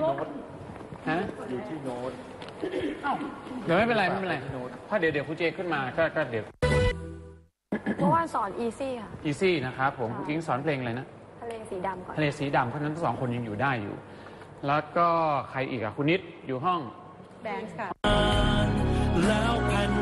โน้ตฮะอยู่ที่โน้ตเอ้าเดี๋ยวไม่เป็นไรไม่เป็นไรโน้ตเพราะเดี๋ยวเดี๋ยวครูเจขึ้นมาก็ก็เดี๋ยวเมื่อวานสอนอีซี่ค่ะอีซี่นะครับผมคุณอิงสอนเพลงอะไรนะทะเลสีดำก่อนทะเลสีดำเพราะฉะนั้นทั้งสองคนยังอยู่ได้อยู่ แล้วก็ใครอีกอะคุณนิดอยู่ห้องแดนซ์ค่ะแล้วแผ่น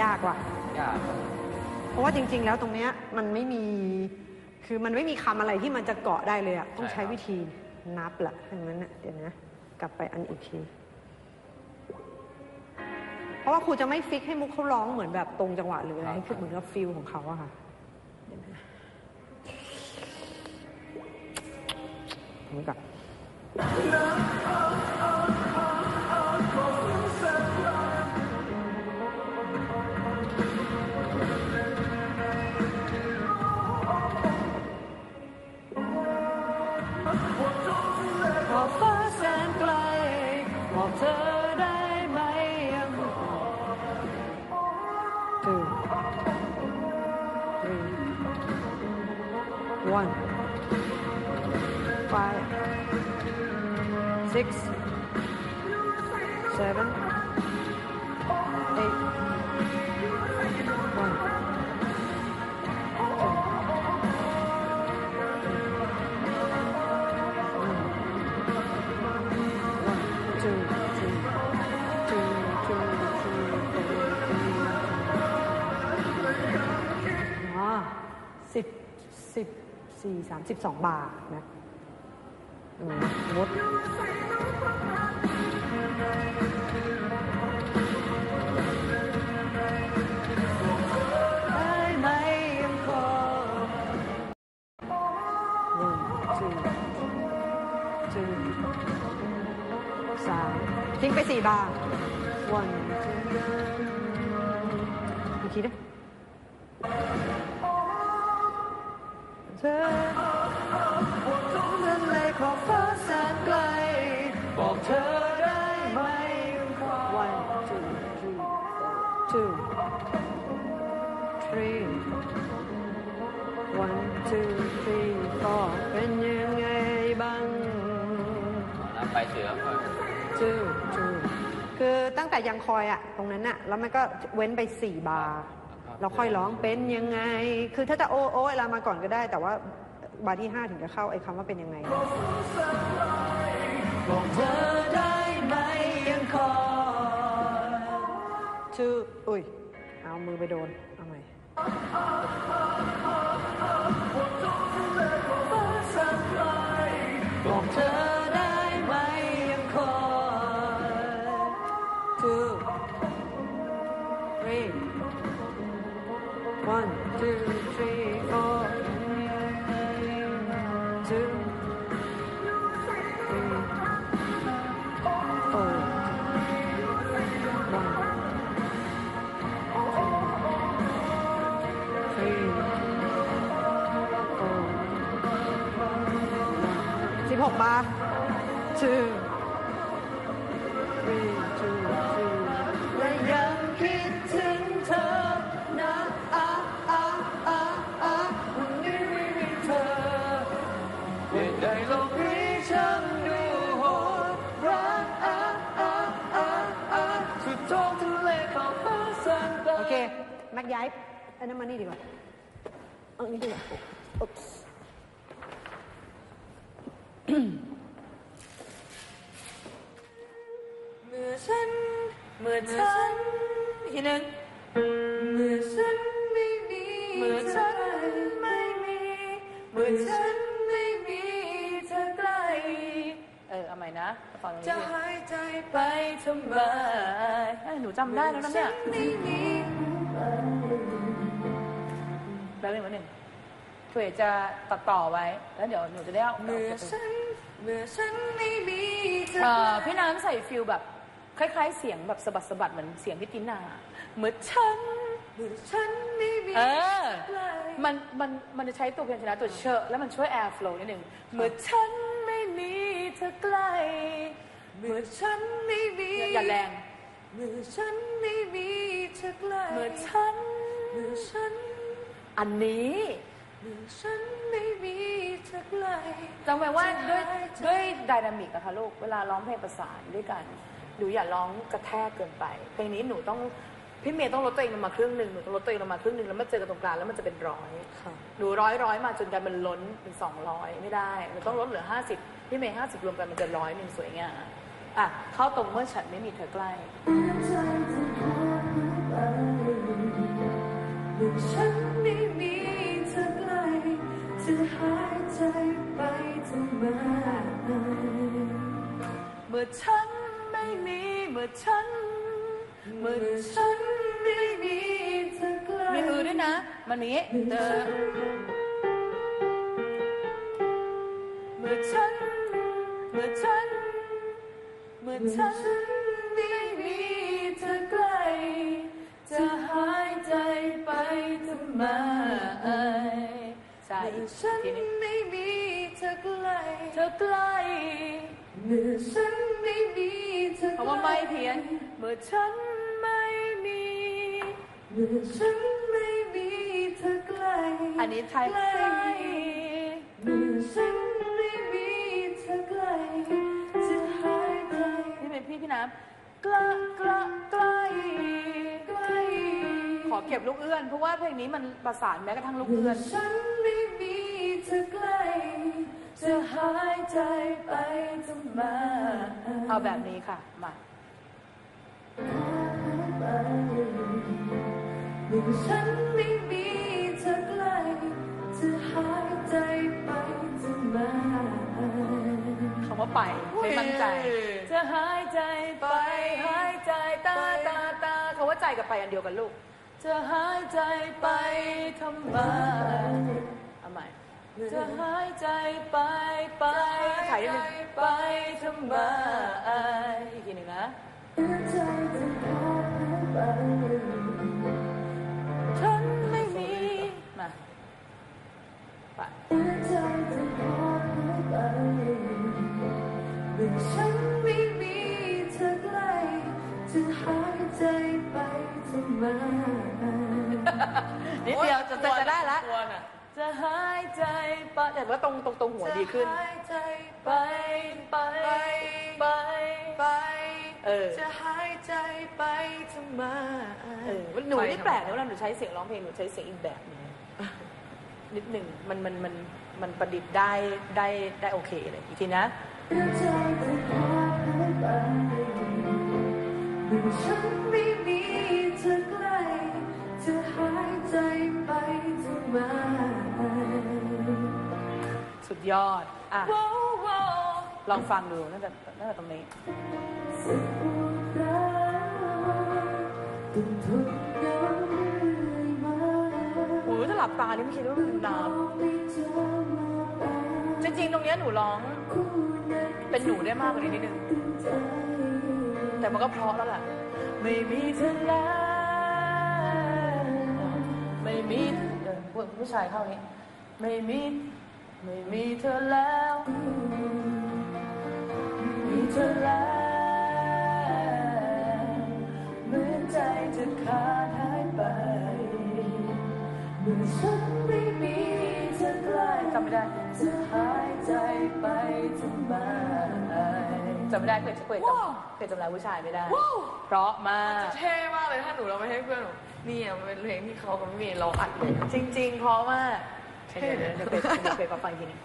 ยับยากว่ะ ยากเพราะว่าจริง ๆ แล้วตรงเนี้ยมันไม่มี คือมันไม่มีคำอะไรที่มันจะเกาะได้เลยอะต้องใช้วิธีนับแหละอย่างนั้นนะเดี๋ยวนะ กลับไปอันอีกที เพราะว่าครูจะไม่ฟิกให้มุกเขาร้องเหมือนแบบตรงจังหวะหรืออะไรให้คือเหมือนกับฟิลของเขาอะค่ะเดี๋ยวนะมุกกับ five, six, seven, eight, one, two, two, three, two, two, three, four, three, two. อ๋อสิบสิบสี่สามสิบสองบาทนะ อืมมดได้ไหมยังขอ one two two สามทิ้งไปสี่บาท one two อีกทีด้วย ขอบฟ้าแสนไกล บอกเธอได้ไหมขอ one two three two three one two three four เป็นยังไงบ้างน้ำไปเสือค่อย two two คือตั้งแต่ยังคอยอะตรงนั้นอะแล้วมันก็เว้นไปสี่บาร์เราค่อยร้องเป็นยังไง คือถ้าจะโอ้โอ้เวลามาก่อนก็ได้ แต่ว่า บาร์ที่ห้าถึงจะเข้าไอ้คำว่าเป็นยังไงบอกเธอได้ไหมยังขอ two อุ้ย เอามือไปโดน เอาใหม่บอกเธอได้ไหมยังคอย two three one two three four สิบหกบาท two three two three และยังคิดถึงเธอนะอะอะอะอะวันนี้ไม่มีเธอไม่ได้โลกนี้ฉันดูโหดรักอะอะอะอะสุดท้องทะเลขอบฟ้าสนไกลโอเคแม็กย้ายอันนั้นมานี่ดีกว่าเอาอันนี้ดีกว่าอุ๊บ เมื่อฉัน เมื่อฉันอีกทีหนึ่งเมื่อฉันไม่มีเมื่อฉันไม่มีเมื่อฉันไม่มีเธอใกล้เออเอาใหม่นะฟังตรงจะนี้ดิหายใจไปทำไมเอ้ยหนูจำได้แล้วนะเนี่ยไม่มีแป๊บนึงแป๊บนึงเผื่อจะตัดต่อไว้ แล้วเดี๋ยวหนูจะได้เอาเมื่อฉันเมื่อฉันไม่มีเธอเอ่อพี่น้ำใส่ฟิลแบบคล้ายๆ เสียงแบบสะบัดสะบัดๆเหมือนเสียงพี่ตินาเมื่อฉัน เมื่อฉันไม่มีเออใครมันมันมันจะใช้ตัวพยัญชนะตัวเชอะแล้วมันช่วย air flow นิดนึงเมื่อฉันไม่มีเธอใกล้เมื่อฉันไม่มีอย่าแรง เมื่อฉันไม่มีเธอใกล้เมื่อฉันเมื่อฉัน อันนี้เมื่อ ฉันไม่มีเธอใกล้จำไว้ว่าด้วยด้วยไดนามิกอะค่ะลูก เวลาร้องเพลงประสานด้วยกัน หนูอย่าร้องกระแทกเกินไป เพลงนี้หนูต้องพี่เมย์ต้องลดตัวเองลงมาครึ่งหนึ่งหนูต้องลดตัวเองลงมาครึ่งหนึ่งแล้วมาเจอกันตรงกลางแล้วมันจะเป็นร้อยค่ะหนูร้อยร้อยมาจนกันมันล้นเป็นสองร้อยไม่ได้หนูต้องลดเหลือห้าสิบพี่เมย์ห้าสิบรวมกันมันจะร้อยหนึ่งสวยงามอะเข้าตรงเมื่อฉันไม่มีเธอใกล้เมื่อฉัน จะหายใจไปทำไมเมื่อฉันไม่มีเมื่อฉัน เมื่อฉันไม่มีเธอใกล้มีอือด้วยนะ มันมีเธอเมื่อฉัน เมื่อฉัน เมื่อฉัน ฉันทีนี้ไม่มีเธอใกล้เธอใกล้เมื่อฉันไม่มีเธอใกล้เพราะว่าไม่เพี้ยนเมื่อฉันไม่มีเมื่อฉันไม่มีเธอใกล้อันนี้ไทยใกล้เมื่อฉันไม่มีเธอใกล้จะหายใจนี่เป็นพี่พี่น้ำกล้ากล้าใกล้ใกล้ขอเก็บลูกเอื้อน เพราะว่าเพลงนี้มันประสานแม้กระทั่งลูกเมื่เอื้ออนายใจไปทำไมเอาแบบนี้ค่ะ มาเมื่อฉันไม่มีเธอใกล้จะหายใจไปทำไมคำว่าไปไม่มั่นใจ จะหายใจไปหายใจตาตาตาคำว่าใจกับไปอันเดียวกันลูก จะหายใจไปทำไมเอาใหม่ จะหายใจไปไปถ่ายนิดนึงไปทำไมอีกทีหนึ่งนะใจจะพาไปฉันไม่มีมาปใจจะพาไปเมื่อฉันไม่มีเธอใกล้จะหายใจไปทำไมนิดเดียวจะจะได้ละ จะหายใจไปแต่ว่าตรงตรงตรงหัวดีขึ้น จะหายใจไปไปไปไปเออ จะหายใจไปทำไมเออหนูนี่แปลกนะเวลาหนูใช้เสียงร้องเพลงหนูใช้เสียงอีกแบบหนึงนิดหนึ่งมันมันมันมันประดิษฐ์ได้ได้ได้โอเคเลยอีกทีนะใจจะพาไปเมื่อฉัน ดยอด อะ ลองฟังดูน่าจะน่าจะตรงนี้หงาเรื่อยมาโอ้ยถ้าหลับตานี่ไม่คิดว่ามันนานจอมาแปลจริงๆ ตรงเนี้ยหนูร้อง เป็นหนูได้มากกว่านี้นิดนึง แต่มันก็เพราะแล้วแหละไม่มีเธอแล้วไม่มีเดี๋ยวผู้ผู้ชายเข้านี้ ไม่มี ไม่มีเธอแล้วไม่มีเธอแล้วเหมือนใจจะขาดหายไปเมื่อฉันไม่มีเธอใกล้จำไม่ได้จะหายใจไปทำไมจำไม่ได้เคยเคยจำเคยจำลายผู้ชายไม่ได้ เพราะมากเท่มากเลยถ้าหนูเราไม่ให้เพื่อนหนูนี่อะมันเป็นเพลงที่เขากับพี่เมย์เราอัดเลยจริง ๆ เพราะมาก เดี๋ยวเดี๋ยวเดี๋ยวเดี๋ยวเคยขอฟังกทีหนึง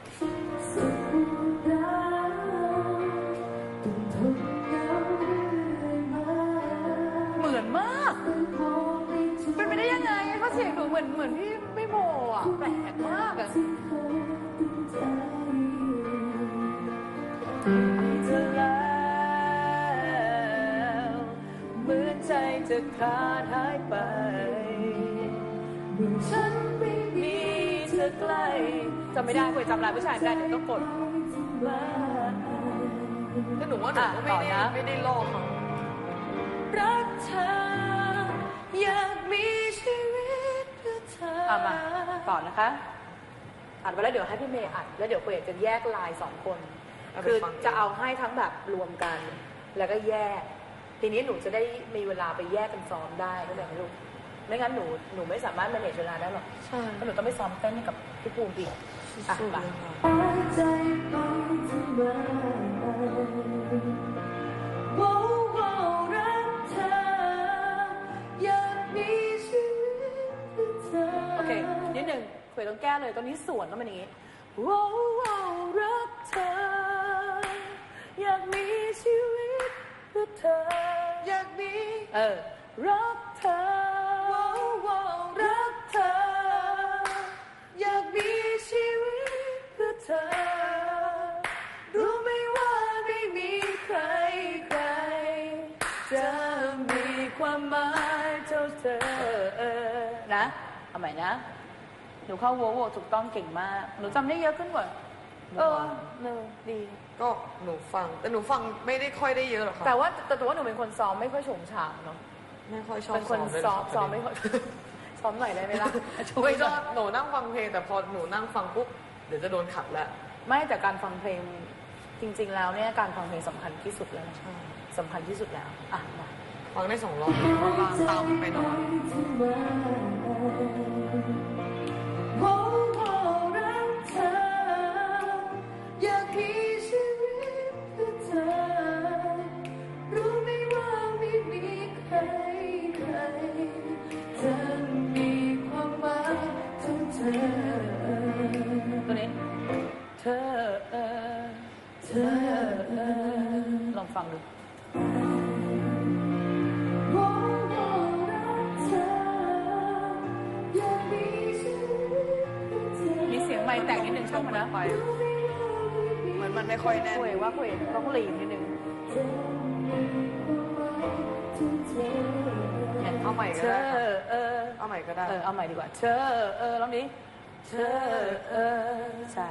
เหมือนมาก เป็นไปได้ยังไงเพราะเสียงหนูเหมือนเหมือนพี่ไม่โมอะแปลกมากอะเคยตึงใจมีเธอแล้วเหมือนใจจะขาดหายไปเมื่อฉัน อใกล้จำไม่ได้เคยจำลายผู้ชายไม่ได้เดี๋ยวต้องกดทำไมก็หนูว่าหนูก็ไม่ได้ไม่ได้โลกรักเธออยากมีชีเอามาก่อนนะคะอัดไว้แล้วเดี๋ยวให้พี่เมย์อัดแล้วเดี๋ยวเปิดจะแยกลายสองคนเอาไปคือฟังเองจะเอาให้ทั้งแบบรวมกัน แล้วก็แยก ทีนี้หนูจะได้มีเวลาไปแยกกันซ้อมได้เข้าใจไหมลูก ไม่งั้นหนูหนูไม่สามารถ manage เวลาได้หรอกใช่เพราะหนูต้องไปซ้อมเต้นให้กับพี่ภูมิอีกอะสู้มาเลยค่ะใจไปทำไมว้าวว้าวรักเธออยากมีชีวิตเพื่อเธอโอเคนิดหนึ่งคุยต้องแก้เลยตอนนี้ส่วนต้องเป็นอย่างนี้ว้าวว้าวรักเธอ อยากมีชีวิตเพื่อเธอ อยากมีเออรัก ใหม่นะ หนูเข้าโวโวถูกต้องเก่งมาก หนูจำได้เยอะขึ้นกว่า เออเออดี ก็หนูฟัง แต่หนูฟังไม่ได้ค่อยได้เยอะหรอกค่ะแต่ว่าแต่แต่ว่าหนูเป็นคนซ้อมไม่ค่อยโฉงฉางเนาะ ไม่ค่อยชอบเป็นคนด้วยซ้อมรับซ้อมไม่ค่อยซ้อมหน่อยได้ไหมล่ะไม่ชอบหนูนั่งฟังเพลงแต่พอหนูนั่งฟังปุ๊บเดี๋ยวจะโดนขัดแล้ว ไม่แต่การฟังเพลงจริง ๆ แล้วเนี่ยการฟังเพลงสำคัญที่สุดแล้วนะสำคัญที่สุดแล้ว อะมา ฟังได้สองรอบเพราะว่าเตาไปนอน ช่วงมันนะไปเหมือนมันไม่ค่อยแน่นคุยว่าคุยต้องหลีนนิดนึงเอาใหม่ก็เธได้อค่ะเออเอาใหม่ก็ได้ เออ เอาใหม่ดีกว่า เธอ เออลองดิเธอ เออ ใช่